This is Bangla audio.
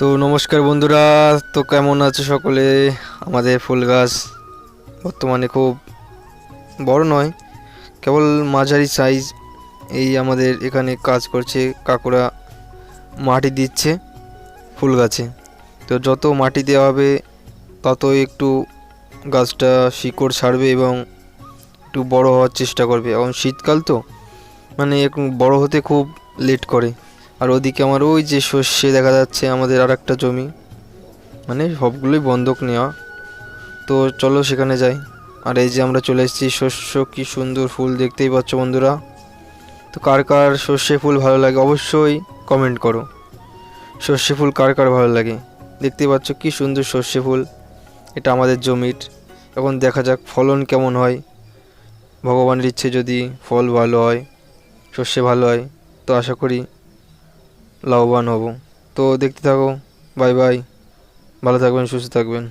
তো নমস্কার বন্ধুরা, তো কেমন আছো সকলে? আমাদের ফুল গাছ বর্তমানে খুব বড় নয়, কেবল মাঝারি সাইজ এই আমাদের এখানে কাজ করছে, কাকুরা মাটি দিচ্ছে ফুল গাছে। তো যত মাটি দেওয়া হবে তত একটু গাছটা শিকড় ছাড়বে এবং একটু বড় হওয়ার চেষ্টা করবে। এখন শীতকাল তো মানে বড় হতে খুব লেট করে। আর ওদিকে আমার ওই যে সর্ষে দেখা যাচ্ছে আমাদের আর একটা জমি। মানে সবগুলোই বন্ধক নেওয়া। তো চলো সেখানে যাই। আর এই যে আমরা চলে এসেছি শস্য, কি সুন্দর ফুল দেখতেই পাচ্ছ বন্ধুরা। তো কার কার সর্ষে ফুল ভালো লাগে অবশ্যই কমেন্ট করো। সর্ষে ফুল কার কার ভালো লাগে? দেখতেই পাচ্ছ কি সুন্দর সর্ষে ফুল। এটা আমাদের জমির। এখন দেখা যাক ফলন কেমন হয়। ভগবানের ইচ্ছে যদি ফল ভালো হয়, সর্ষে ভালো হয়, তো আশা করি লাভবান হব। তো দেখতে থাকো বাই বাই। ভালো থাকবেন সুস্থ থাকবেন।